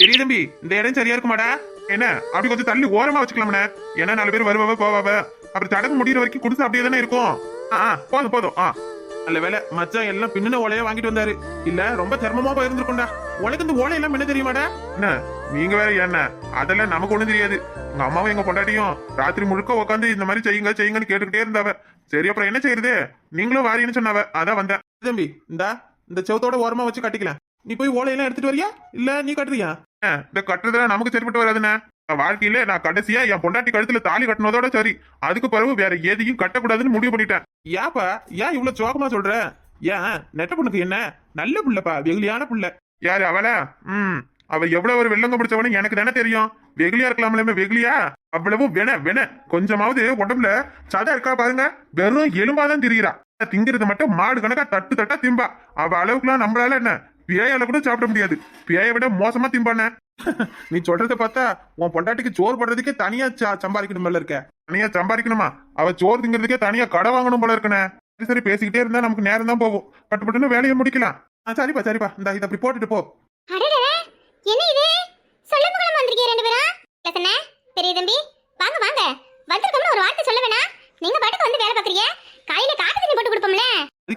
பெரிய தம்பி. இந்த இடம் சரியா இருக்குமாடா? என்ன? அப்படி கொஞ்சம் தள்ளி ஓரமா வச்சுக்கலாம்ண்ணே ஏன்னா நாலு பேர் வருவாவ போவாவ அப்புறம் தடக்கு முடியிற வரைக்கும் குடிசை அப்படியே தானே இருக்கும். ஆ ஆ, போதும் போதும். ஆ. நல்ல வேலை மச்சான் எல்லாம் பின்ன ஓலையா வாங்கிட்டு வந்தாரு. இல்ல ரொம்ப சிரமமா போயிருந்திருக்கும்டா. உனக்கு இந்த ஓலையெல்லாம் என்ன தெரியுமாடா? என்ன? நீங்க வேற என்ன? அதெல்லாம் நமக்கு ஒண்ணும் தெரியாது. எங்க அம்மாவும் எங்க பொண்டாட்டியும் ராத்திரி முழுக்க உட்காந்து இந்த மாதிரி செய்யுங்க செய்யுங்கன்னு கேட்டுக்கிட்டே இருந்தாவ. சரி அப்புறம் என்ன செய்யறது? நீங்களும் வாரின்னு சொன்னாவ. அதான் வந்தேன். தம்பி இந்தா இந்த செவத்தோட ஓரமா வச்சு கட்டிக்கலாம். நீ போய் ஓலையெல்லாம் எடுத்துட்டு வரியா? இல்ல நீ கட்டுறியா? இந்த கட்டுறதுல நமக்கு சரிப்பட்டு வராதுண்ணே. வாழ்க்கையில நான் கடைசியா என் பொண்டாட்டி கழுத்துல தாலி கட்டினதோட சரி. அதுக்கு பிறகு வேற எதையும் கட்டக்கூடாதுன்னு முடிவு பண்ணிட்டேன். ஏப்பா ஏன் இவ்வளவு சோகமா சொல்ற? ஏன் நெட்ட பொண்ணுக்கு என்ன? நல்ல புள்ளப்பா வெகுலியான புள்ள. யாரு அவள? ம் அவ எவ்வளவு ஒரு வெள்ளங்க பிடிச்சவனு எனக்கு தானே தெரியும். வெகுளியா இருக்கலாம்ல வெகுளியா? அவ்வளவு வென வென. கொஞ்சமாவது உடம்புல சதை இருக்கா பாருங்க. வெறும் எலும்பாதான் திரிகிறா திங்கிறது மட்டும் மாடு கணக்கா தட்டு தட்டா திம்பா. அவ அளவுக்குலாம் நம்மளால என்ன? பியாயால கூட சாப்பிட முடியாது. பியாயை விட மோசமா திம்பானே நீ சொல்றத பார்த்தா உன் பொண்டாட்டிக்கு சோறு போடுறதுக்கே தனியா சம்பாதிக்கணும் போல இருக்க. தனியா சம்பாதிக்கணுமா? அவ சோறு திங்கிறதுக்கே தனியா கடை வாங்கணும் போல இருக்கனே சரி சரி பேசிக்கிட்டே இருந்தா நமக்கு நேரம் தான் போகும். பட்டு பட்டுன்னு வேலையை முடிக்கலாம். சரிப்பா சரிப்பா. இந்த இதை அப்படி போட்டுட்டு போ அடடே என்ன இது சொல்ல முகலம் வந்திருக்கீங்க ரெண்டு பேரும் லசன பெரிய தம்பி வாங்க வாங்க வந்திருக்கோம்னு ஒரு வார்த்தை சொல்ல வேணாம் நீங்க பாட்டுக்கு வந்து வேலை பாக்குறீங்க காலையில காட்டு தண்ணி போட்டு கொடுப்போம்ல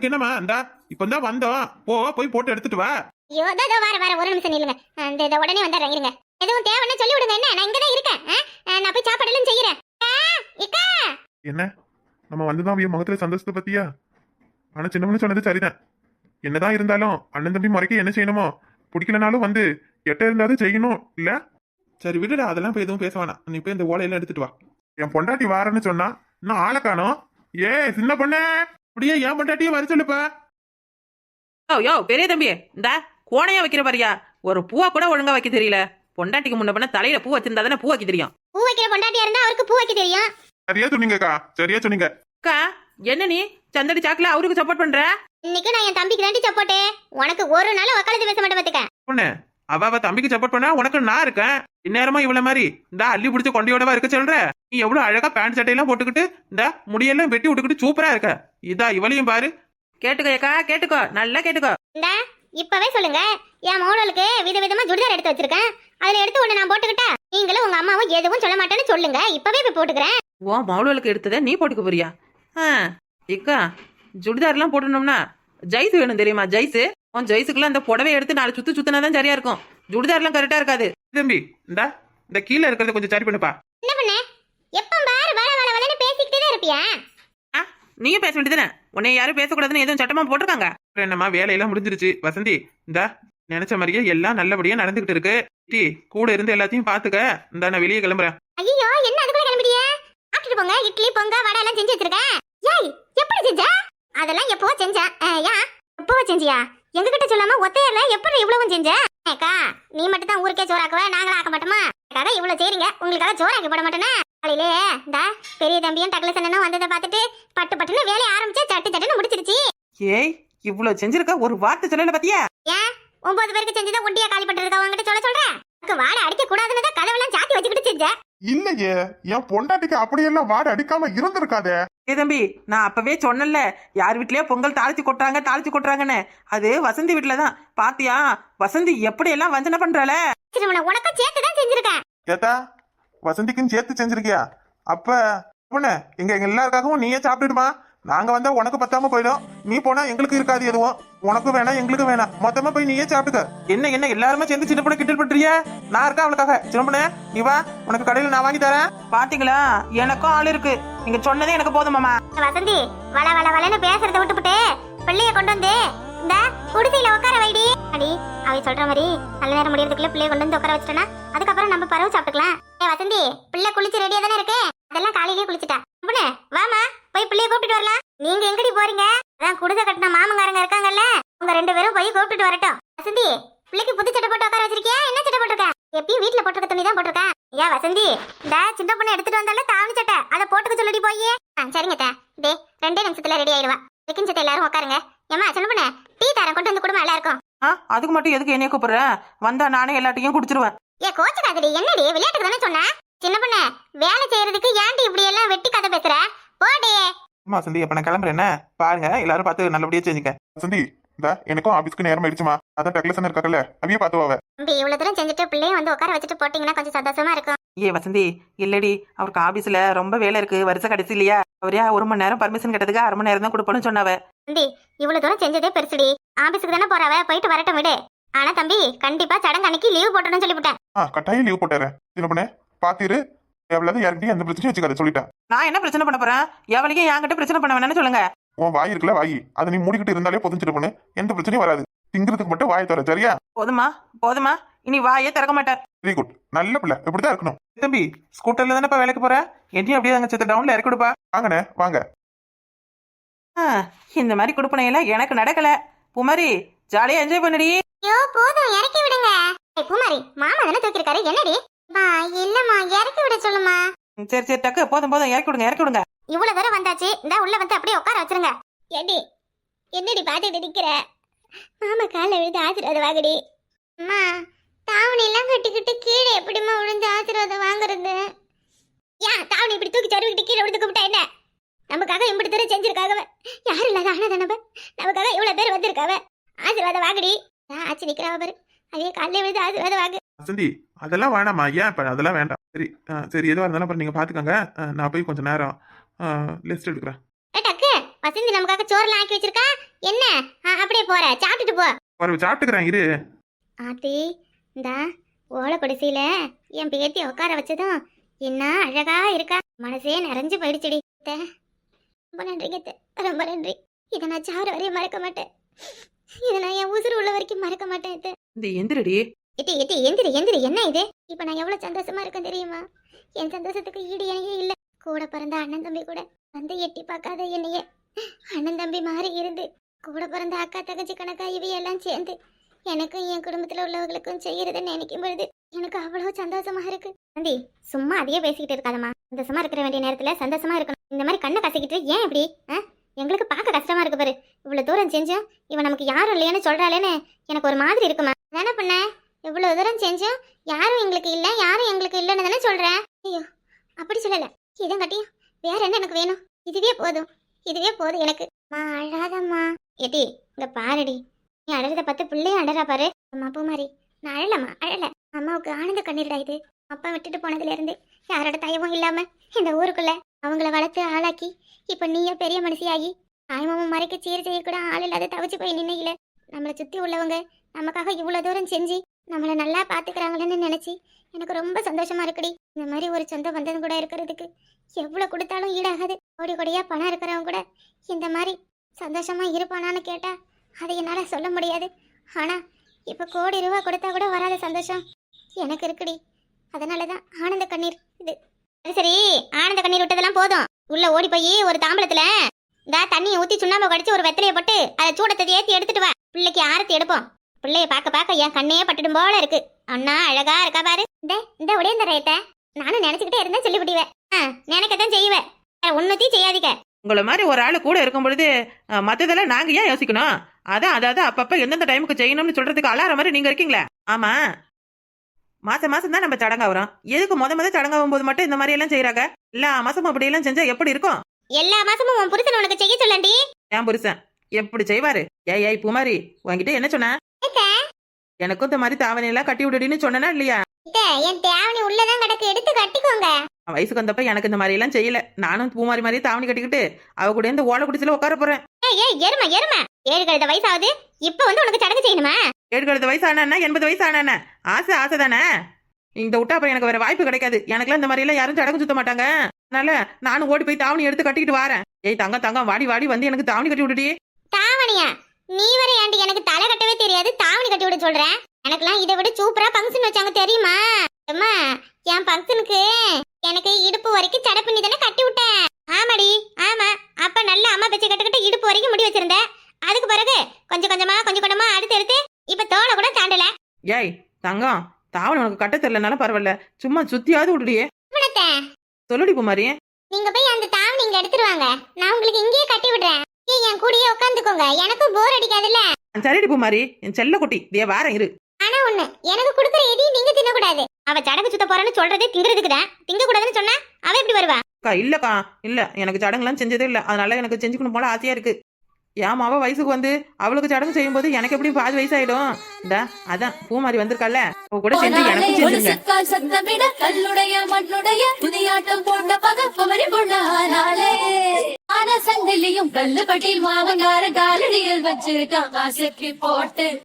அதுக்கு என்னம்மா? இந்தா இப்போ தான் வந்தோம் போ போய் போட்டு எடுத்துட்டு வா. ஐயோ இதோ இதோ வர வர ஒரு நிமிஷம் நில்லுங்க. அந்த இதை உடனே வந்துடுறேன் இருங்க. எதுவும் தேவைன்னா சொல்லி விடுங்க என்ன? நான் இங்க தான் இருக்கேன். ஆ? ஆ, நான் போய் சாப்பாடு எல்லாம் செய்யறேன். ஆ, இக்கா! என்ன? நம்ம வந்துதான் அவன் முகத்துல சந்தோஷத்தை பத்தியா? ஆனா சின்னவனு சொன்னது சரிதான். என்னதான் இருந்தாலும் அண்ணன் தம்பி முறைக்க என்ன செய்யணுமோ பிடிக்கலனாலும் வந்து எட்ட இருந்தாலும் செய்யணும் இல்ல? சரி விடுடா அதெல்லாம் போய் எதுவும் பேச வேணாம். நீ போய் இந்த ஓலையெல்லாம் எடுத்துட்டு வா. என் பொண்டாட்டி வாரேன்னு சொன்னா இன்னும் ஆளை காணோம். ஏ சின்ன பொண்ணே! அப்படியே என் பொண்டாட்டியே வர சொல்லுப்பா. யோ யோ பெரிய தம்பி இந்த கோணையா வைக்கிற பாரியா? ஒரு பூவா கூட ஒழுங்கா வைக்க தெரியல. பொண்டாட்டிக்கு முன்ன பண்ண தலையில பூ வச்சிருந்தா தானே பூ வைக்க தெரியும். பூ வைக்கிற பொண்டாட்டியா இருந்தா அவருக்கு பூ வைக்க தெரியும். சரியா சொன்னீங்கக்கா சரியா சொன்னீங்க. அக்கா என்ன நீ? சந்தடி சாக்குல அவருக்கு சப்போர்ட் பண்ற? இன்னைக்கு நான் என் தம்பிக்கு தாண்டி சப்போட்டு உனக்கு ஒரு நாள் உக்காலத்து பேச மாட்டேன் பாத்துக்க. பொண்ணு அவ அவ தம்பிக்கு சப்போர்ட் பண்ணா உனக்கு நான் இருக்கேன். இந்நேரமா இவ்வளவு மாதிரி இந்த அள்ளி பிடிச்ச கொண்டையோடவா இருக்க சொல்ற? நீ எவ்வளவு அழகா பேண்ட் சட்டையெல்லாம் போட்டுக்கிட்டு இந்த முடியெல்லாம் வெட்டி விட்டுக்கிட்டு சூப்பரா இருக்க. இதா இவளையும் பாரு. கேட்டுக்கோ அக்கா கேட்டுக்கோ. நல்லா கேட்டுக்கோ. இந்த இப்பவே சொல்லுங்க. என் மோடலுக்கு விதவிதமா சுடிதார் எடுத்து வச்சிருக்கேன். அதுல எடுத்து ஒண்ணு நான் போட்டுக்கிட்டா நீங்களும் உங்க அம்மாவும் எதுவும் சொல்ல மாட்டேன்னு சொல்லுங்க. இப்பவே போய் போட்டுக்கிறேன். உன் மவுளுக்கு எடுத்ததை நீ போட்டுக்க போறியா? ஆ இக்கா சுடிதார்லாம் போடணும்னா ஜைஸ் வேணும் தெரியுமா? ஜைஸ்? உன் ஜைஸுக்குலாம் அந்த புடவை எடுத்து நாலு சுத்து சுத்தினா தான் சரியா இருக்கும். சுடிதார்லாம் கரெக்டா இருக்காது. தம்பி இந்த இந்த கீழே இருக்கிறத கொஞ்சம் சரி பண்ணுப்பா. என்ன பண்ண? எப்ப பாரு வள வள வளன்னு பேசிக்கிட்டே தான் இருப்பியா? ஆ நீயும் பேச வேண்டியதுதானே? உன்னை யாரும் பேசக்கூடாதுன்னு எதுவும் சட்டமா போட்டிருக்காங்க? அப்புறம் என்னம்மா வேலையெல்லாம் முடிஞ்சிருச்சு. வசந்தி இந்த நினைச்ச மாதிரியே எல்லாம் நல்லபடியா நடந்துகிட்டு இருக்கு. டி கூட இருந்து எல்லாத்தையும் பாத்துக்க. இந்த நான் வெளியே கிளம்புறேன். ஐயோ என்ன அதுக்குள்ள கிளம்பிடியே சாப்பிட்டுட்டு போங்க இட்லி பொங்க வடை எல்லாம் செஞ்சு வச்சிருக்கேன் ஏய் எப்படி செஞ்ச? அதெல்லாம் எப்பவோ செஞ்சேன். யா எப்பவோ செஞ்சியா? எங்க கிட்ட சொல்லாம ஒத்தையர்ல எப்படி இவ்வளவும் செஞ்ச? அக்கா நீ மட்டும் தான் ஊருக்கே சோறாக்குவ நாங்களும் ஆக்க மாட்டோமா? அதுக்காக இவ்வளவு செய்றீங்க உங்களுக்காக சோறாக்கி போட மாட்டேனா? காலையிலே இந்த பெரிய தம்பியும் டக்ளஸ் அண்ணனும் வந்ததை பார்த்துட்டு பட்டு பட்டுன்னு வேலையை ஆரம்பிச்சு சட்டு சட்டுன்னு முடிச்சிருச்சு. ஏய் இவ்வளவு செஞ்சிருக்க ஒரு வார்த்தை சொல்லல பாத்தியா? ஏன் ஒன்பது பேருக்கு செஞ்சதை ஒண்டியா காலி பண்றதுக்கு அவங்ககிட்ட சொல்ல சொல்றேன் வாடை அடிக்க கூடாதுன்னு தான் சாத்தி வச்சுக்கிட்டு செஞ்ச? இல்லையே என் பொண்டாட்டிக்கு அப்படியெல்லாம் வாட அடிக்காம இருந்திருக்காதே. ஏ தம்பி நான் அப்பவே சொன்னேன்ல யார் வீட்லயே பொங்கல் தாளிச்சு கொட்டுறாங்க தாளிச்சு கொட்டுறாங்கன்னு. அது வசந்தி வீட்ல தான். பாத்தியா வசந்தி எப்படி எல்லாம் வஞ்சனை பண்றாள? திருமணம் உனக்கும் சேர்த்து தான் செஞ்சிருக்கேன். ஏத்தா வசந்திக்கும் சேர்த்து செஞ்சிருக்கியா? அப்ப பொண்ணு எங்க எங்க எல்லாருக்காகவும் நீயே சாப்பிட்டுடுமா? நாங்க வந்தா உனக்கு பத்தாம போயிடும். நீ போனா எங்களுக்கு இருக்காது எதுவும். உனக்கும் வேணாம் எங்களுக்கு வேணாம் மொத்தமா போய் நீயே சாப்பிட்டுக்க. என்ன என்ன? எல்லாருமே சேர்ந்து சின்ன பொண்ணு கிண்டல் பண்றிய நான் இருக்கேன் அவளுக்காக. சின்ன பொண்ணு நீ வா. உனக்கு கடையில நான் வாங்கி தரேன். பாத்தீங்களா? எனக்கும் ஆள் இருக்கு. நீங்க சொன்னதே எனக்கு போதும் மாமா. வசந்தி வள வள வளன்னு பேசுறத விட்டுப்புட்டு பிள்ளைய கொண்டு வந்து இந்த குடிசையில உட்கார வைடி. அடி அவ சொல்ற மாதிரி நல்ல நேரம் முடியறதுக்குள்ள பிள்ளைய கொண்டு வந்து உட்கார வச்சிட்டனா அதுக்கப்புறம் நம்ம பறவை சாப்பிட்டுக்கலாம். ஏ வசந்தி பிள்ளை குளிச்சு ரெடியா தானே இருக்கு? அதெல்லாம் காலையிலேயே குளிச்சுட்டா. பொண்ணு வாமா போய் பிள்ளைய கூப்பிட்டுட்டு வரலாம். நீங்க எங்கடி போறீங்க? அதான் குடிசை கட்டின மாமங்காரங்க இருக்காங்கல்ல உங்க ரெண்டு பேரும் போய் கூப்பிட்டுட்டு வரட்டும். வசந்தி பிள்ளைக்கு புது சட்டை போட்டு உட்கார வச்சிருக்கியா? என்ன சட்டை போட்டிருக்க? எப்பயும் வீட்ல போட்டிருக்க துணி தான் போட்டிருக்கேன். ஏன் வசந்தி இந்த சின்ன பொண்ணு எடுத்துட்டு வந்தாலும் தாவணி சட்டை. அதை போட்டுக்க சொல்லடி போய். சரிங்க தா டே ரெண்டே நிமிஷத்துல ரெடி ஆயிடுவா. செகண்ட் சட்டை எல்லாரும் உட்காருங்க. ஏமா சின்ன பொண்ணு டீ தரேன் கொண்டு வந்து குடும்பம் எல்லாருக்கும். ஆ அதுக்கு மட்டும் எதுக்கு என்னைய கூப்பிடுற? வந்தா நானே எல்லாத்தையும் குடிச்சிருவேன். ஏ கோச்சுக்காதடி என்னடி? விளையாட்டுக்கு தானே சொன்னேன் சின்ன பொண்ணு வேலை செய்யறதுக்கு ஏன்டி இப்படி எல்லாம் வெட்டி கதை பேசுற? போடி. அம்மா வசந்தி அப்ப நான் கிளம்புறேன்? என்ன பாருங்க எல்லாரும் பார்த்து நல்லபடியா செஞ்சுக்க. வசந்தி இந்த எனக்கும் ஆபீஸ்க்கு நேரம் ஆயிடுச்சுமா? அதான் டக்லசன் இருக்காக்கல்ல அவையே பார்த்து வாவ. தம்பி இவ்வளவு தூரம் செஞ்சுட்டு பிள்ளையும் வந்து உட்கார வச்சுட்டு போட்டீங்கன்னா கொஞ்சம் சந்தோஷமா இருக்கும். ஏ வசந்தி இல்லடி அவருக்கு ஆபீஸ்ல ரொம்ப வேலை இருக்கு வருஷ கடைசி இல்லையா? அவரே ஒரு மணி நேரம் பர்மிஷன் கேட்டதுக்கு அரை மணி நேரம் தான் கொடுப்போம்னு சொன்னாவ. தம்பி இவ்வளவு தூரம் செஞ்சதே பெருசுடி. ஆபீஸுக்கு தானே போறாவ போயிட்டு வரட்டும் விடு. ஆனா தம்பி கண்டிப்பா சடங்கு அன்னைக்கு லீவ் போட்டணும்னு சொல்லிவிட்டேன். ஆ கட்டாயம் லீவ் போட்டுறேன். சின்ன பண்ண பாத்திரு. எவ்வளவு யார்கிட்டயும் எந்த பிரச்சனையும் வச்சுக்காத சொல்லிட்டேன். நான் என்ன பிரச்சனை பண்ண போறேன்? எவளையும் என்கிட்ட பிரச்சனை பண்ண வேணாம்னு சொல்லுங்க. உன் வாய் இருக்குல்ல வாய். அதை நீ மூடிக்கிட்டு இருந்தாலே போதும் சின்ன பண்ணு. எந்த பிரச்சனையும் வராது. திங்கிறதுக்கு மட்டும் வாயை தர சரியா? போதுமா போதுமா. இனி வாயே திறக்க மாட்டேன். வெரி குட் நல்ல பிள்ளை. இப்படிதான் இருக்கணும். தம்பி ஸ்கூட்டர்ல தானே வேலைக்கு போற? என்னையும் அப்படியே அங்க செத்து டவுன்ல இறக்கி கொடுப்பா வாங்கண்ணே வாங்க. ஆ, இந்த மாதிரி கொடுப்பனையெல்லாம் எனக்கு நடக்கல. குமாரி ஜாலியா என்ஜாய் பண்ணுடி. ஐயோ போதும். இறக்கி விடுங்க. ஏய், பூமாரி மாமா தானே தூக்கிருக்காரு என்னடி? மா இல்லம்மா இறக்கி விட சொல்லுமா? சரி சரி டக்கு போதும் போதும் இறக்கி விடுங்க இறக்கி விடுங்க. இவ்வளவு தூரம் வந்தாச்சு இந்த உள்ள வந்து அப்படியே உட்கார வச்சிருங்க. ஏடி என்னடி பாத்துட்டு நிக்கிற? மாமா கால விழுந்து ஆசீர்வாதம் வாங்கடி. அம்மா தாவணி எல்லாம் கட்டிக்கிட்டு கீழே எப்படிம்மா விழுந்து ஆசீர்வாதம் வாங்குறது? ஏன் தாவணி இப்படி தூக்கி சருவிக்கிட்டு கீழே விழுந்து கும்பிட்டா என்ன? நமக்காக இப்படி தூரம் செஞ்சிருக்காக யாரும் இல்லாத ஆனதானவ நமக்காக இவ்வளவு பேர் வந்திருக்காவ. ஆசீர்வாதம் வாங்கடி. நான் ஆச்சு நிக்கிறாவ பாரு. அதே காலையில விழுந்து ஆசீர்வாதம் வாங்கு. வசந்தி அதெல்லாம் வேணாமா ஏன் இப்ப அதெல்லாம் வேண்டாம்? சரி ஆ, சரி எதுவா இருந்தாலும் அப்புறம் நீங்க பாத்துக்கோங்க. ஆ, நான் போய் கொஞ்ச நேரம் லிஸ்ட் எடுக்கிறேன். வசந்தி நமக்காக சோறுலாம் ஆக்கி வச்சிருக்கா? என்ன? அப்படியே போற சாப்பிட்டுட்டு போ. ஒரு சாப்பிட்டுக்கிறேன் இரு. ஆத்தி இந்தா ஓலை குடிசையில என் பேத்தி உட்கார வச்சதும் என்ன அழகா இருக்கா? மனசே நிறைஞ்சு போயிடுச்சுடி. ரொம்ப நன்றிங்க அத்தை. ரொம்ப நன்றி. இதை நான் சாவர வரையும் மறக்க மாட்டேன். இதை நான் என் உசுறு உள்ள வரைக்கும் மறக்க மாட்டேன். இந்த எந்திரடி. இட்டி எட்டி எந்திரி எந்திரி என்ன இது? இப்ப நான் எவ்வளவு சந்தோஷமா இருக்கேன் தெரியுமா? என் சந்தோஷத்துக்கு ஈடு இணையே இல்ல. கூட பிறந்த அண்ணன் தம்பி கூட வந்து எட்டி பார்க்காத என்னைய. அண்ணன் தம்பி மாறி இருந்து கூட பிறந்த அக்கா தகச்சி கணக்கா இவையெல்லாம் சேர்ந்து எனக்கும் என் குடும்பத்துல உள்ளவர்களுக்கும் செய்யறதை நினைக்கும் பொழுது எனக்கு அவ்வளவு சந்தோஷமா இருக்கு. தந்தி சும்மா அதையே பேசிக்கிட்டு இருக்காதம்மா. சந்தோஷமா இருக்கிற வேண்டிய நேரத்துல சந்தோஷமா இருக்கணும். இந்த மாதிரி கண்ணை கசக்கிட்டு ஏன் இப்படி? ஆ? எங்களுக்கு பார்க்க கஷ்டமா இருக்கு பாரு. இவ்வளவு தூரம் செஞ்சேன் இவன் நமக்கு யாரும் இல்லையேன்னு சொல்றாளேன்னு எனக்கு ஒரு மாதிரி இருக்குமா. தானே பண்ண? இவ்வளவு தூரம் செஞ்சோம் யாரும் எங்களுக்கு இல்ல யாரும் எங்களுக்கு இல்லைன்னு தானே சொல்றேன் ஐயோ அப்படி சொல்லல. இதை கட்டியும் வேற என்ன எனக்கு வேணும்? இதுவே போதும். இதுவே போதும் எனக்கு. மா அழாதம்மா. எட்டி இங்க பாருடி. நீ அழறத பார்த்து பிள்ளையும் அழறா பாரு. அம்மா பூமாரி நான் அழலம்மா அழல. அம்மாவுக்கு ஆனந்த கண்ணீர்டா இது. அப்பா விட்டுட்டு போனதுல இருந்து யாரோட தயவும் இல்லாம இந்த ஊருக்குள்ள அவங்கள வளர்த்து ஆளாக்கி இப்ப நீயே பெரிய மனுஷியாகி தாய்மாமன் மறைக்க சீர் செய்ய கூட ஆள் இல்லாத தவிச்சு போய் நின்னையில. நம்மளை சுத்தி உள்ளவங்க நமக்காக இவ்வளவு தூரம் செஞ்சு நம்மளை நல்லா பார்த்துக்கிறாங்களேன்னு நினச்சி எனக்கு ரொம்ப சந்தோஷமா இருக்குடி. இந்த மாதிரி ஒரு சொந்த பந்தம் கூட இருக்கிறதுக்கு எவ்வளோ கொடுத்தாலும் ஈடாகாது. கோடி கோடியா பணம் இருக்கிறவங்க கூட இந்த மாதிரி சந்தோஷமா இருப்பானான்னு கேட்டா அதை என்னால் சொல்ல முடியாது. ஆனா இப்ப கோடி ரூபா கொடுத்தா கூட வராத சந்தோஷம் எனக்கு இருக்குடி. அதனாலதான் ஆனந்த கண்ணீர் இது. சரி சரி ஆனந்த கண்ணீர் விட்டதெல்லாம் போதும். உள்ள ஓடி போய் ஒரு தாம்பளத்துல இந்த தண்ணியை ஊத்தி சுண்ணாம்பு கடிச்சு ஒரு வெத்தலையை போட்டு அதை சூடத்தை ஏத்தி எடுத்துட்டு வா. பிள்ளைக்கு ஆரத்தி எடுப்போம். பிள்ளைய பார்க்க பார்க்க என் கண்ணே பட்டுடும் போல இருக்கு. அண்ணா அழகா இருக்கா பாரு. இந்த இந்த உடைய ரேத்த நானும் நினைச்சுக்கிட்டே இருந்தேன் சொல்லி விடுவேன் நினைக்கத்தான் செய்வேன் ஒன்னுத்தையும் செய்யாதீங்க. உங்களை மாதிரி ஒரு ஆளு கூட இருக்கும் பொழுது அஹ், மத்ததெல்லாம் நாங்க ஏன் யோசிக்கணும்? அதான் அதாவது அப்பப்ப எந்தெந்த டைமுக்கு செய்யணும்னு சொல்றதுக்கு அலார மாதிரி நீங்க இருக்கீங்களா. ஆமா. மாசம் மாசம் தான் நம்ம சடங்கா வரும் எதுக்கு முத முத சடங்காகும் போது மட்டும் இந்த மாதிரி எல்லாம் செய்யறாங்க எல்லா மாசமும் அப்படி எல்லாம் செஞ்சா எப்படி இருக்கும்? எல்லா மாசமும் உன் புருஷன் உனக்கு செய்ய சொல்லண்டி. என் புருஷன் எப்படி செய்வாரு? ஏய் ஏய் பூமாரி உன்கிட்ட என்ன சொன்ன எனக்கும் இந்த மாதிரி தாவணி எல்லாம் கட்டி விடுடின்னு சொன்னனா இல்லையா? என் தேவனி உள்ளதான் கிடக்கு. எடுத்து கட்டிக்கோங்க. வயசுக்கு வந்தப்ப எனக்கு இந்த மாதிரி எல்லாம் செய்யல. நானும் பூமாரி மாதிரி தாவணி கட்டிக்கிட்டு அவ கூட இந்த ஓலை குடிச்சில உட்கார போறேன். ஏய் ஏய் எருமை எருமை. ஏழு கழுத வயசாகுது. இப்ப வந்து உனக்கு சடங்கு செய்யணுமா? ஏழு கழுது வயசு ஆனா எண்பது வயசு ஆனா ஆசை ஆசை தானே? இந்த விட்டா அப்புறம் எனக்கு வேற வாய்ப்பு கிடைக்காது. எனக்குலாம் இந்த மாதிரி எல்லாம் யாரும் சடங்கு சுத்த மாட்டாங்க. அதனால நானும் ஓடி போய் தாவணி எடுத்து கட்டிக்கிட்டு வரேன். ஏய் தங்கம் தங்கம் வாடி வாடி வந்து எனக்கு தாவணி கட்டி விடுடி. தாவணியா? நீ வர ஏண்டி எனக்கு தலை கட்டவே தெரியாது தாவணி கட்டி விட சொல்றேன் எனக்கெல்லாம் இதை விட சூப்பரா ஃபங்க்ஷன் வச்சாங்க தெரியுமா? அம்மா என் ஃபங்க்ஷனுக்கு எனக்கு இடுப்பு வரைக்கும் சடப்பிண்ணி தானே கட்டி விட்டேன் ஆமாடி ஆமா. அப்ப நல்ல அம்மா பேச்சு கட்டுக்கிட்டு இடுப்பு வரைக்கும் முடி வச்சிருந்தேன் அதுக்கு பிறகு கொஞ்சம் கொஞ்சமா கொஞ்சம் கொஞ்சமா அடுத்து எடுத்து இப்ப தோலை கூட தாண்டல. ஏய் தங்கம் தாவணி உனக்கு கட்ட தெரியலனாலும் பரவாயில்ல. சும்மா சுத்தியாவது விடுடியே சொல்லுடி பூமாரி நீங்க போய் அந்த தாவணி இங்க எடுத்துட்டு வாங்க. நான் உங்களுக்கு இங்கேயே கட்டி விடுறேன். ஏய், என் கூடயே உட்காந்துக்கோங்க எனக்கும் போர் அடிக்காதுல்ல. சரிடி பூமாரி என் செல்ல குட்டி இதே வாரம் இரு. ஆனா ஒண்ணு எனக்கு கொடுக்குற எதையும் நீங்க தின்னக்கூடாது. அவ சடங்கு சுத்த போறேன்னு சொல்றதே திங்கிறதுக்கு தான். திங்க கூடாதுன்னு சொன்னா அவ எப்படி வருவா? அக்கா இல்லக்கா இல்ல. எனக்கு சடங்குலாம் செஞ்சதே இல்ல. அதனால எனக்கு செஞ்சுக்கணும் போல ஆசையா இருக்கு. என் மாவ வயசுக்கு வந்து அவளுக்கு சடங்கு செய்யும்போது எனக்கு எப்படி பாதி வயசாயிடும்? இந்த அதான் பூமாரி வந்திருக்கல்ல அவ கூட செஞ்சு எனக்கும் செஞ்சுருங்க. ஒலிசுக்கால் சத்தமிட கல்லுடைய மண்ணுடைய புதியாட்டம் போட்ட பக குமரி பொண்ணாலே ஆன சங்கிலியும் கல்லுப்பட்டி மாமங்கார காலடியில் வச்சிருக்கான். ஆசைக்கு போட்டு